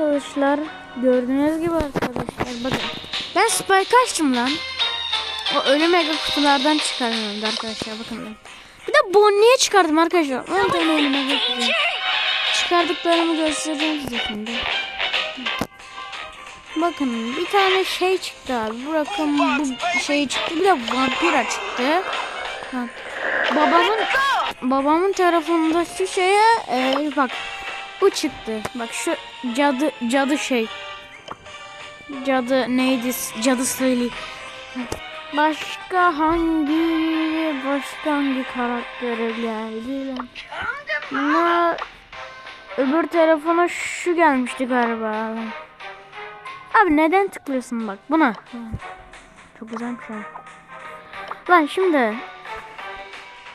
arkadaşlar. Gördüğünüz gibi arkadaşlar. Bakın. Ben spike açtım lan. O ölü mega kutulardan çıkardım arkadaşlar. Bakın ben. Bir de Bonnie'ye çıkardım arkadaşlar. 10 tane ölü mega kutu. Çıkardıklarımı göstereceğim size şimdi. Bakın bir tane şey çıktı abi. Bırakın bu şey çıktı. Bir de vampira çıktı. Bak. Babamın babamın tarafında şu şeye e, bak bu çıktı. Bak şu cadı cadı şey. Cadı neydi? Cadı söyle. Başka hangi başka hangi karaktere geldi lan? Buna öbür telefona şu gelmişti galiba. Abi neden tıklıyorsun bak buna? Çok güzelmiş ha. Lan şimdi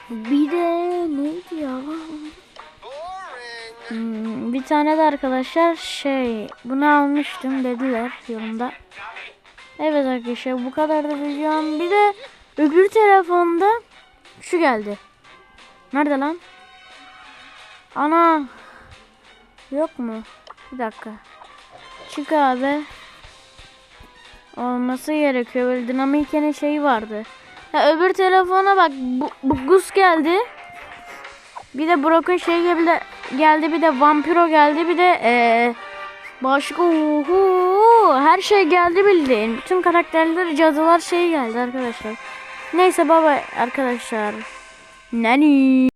bir de neydi ya? Hmm, bir tane de arkadaşlar şey bunu almıştım dediler yorumda. Evet arkadaşlar bu kadar da videom. Bir de öbür telefonda şu geldi. Nerede lan? Ana. Yok mu? Bir dakika. Çık abi. Olması gerekiyor. Böyle dinamikenin şeyi vardı. Ha, öbür telefona bak. Bu, bu Gus geldi. Bir de Brock'un şey geldi, geldi. Bir de Vampiro geldi. Bir de ee, başka uhu, her şey geldi bildiğin. Bütün karakterler cadılar şey geldi arkadaşlar. Neyse baba arkadaşlar. Nani.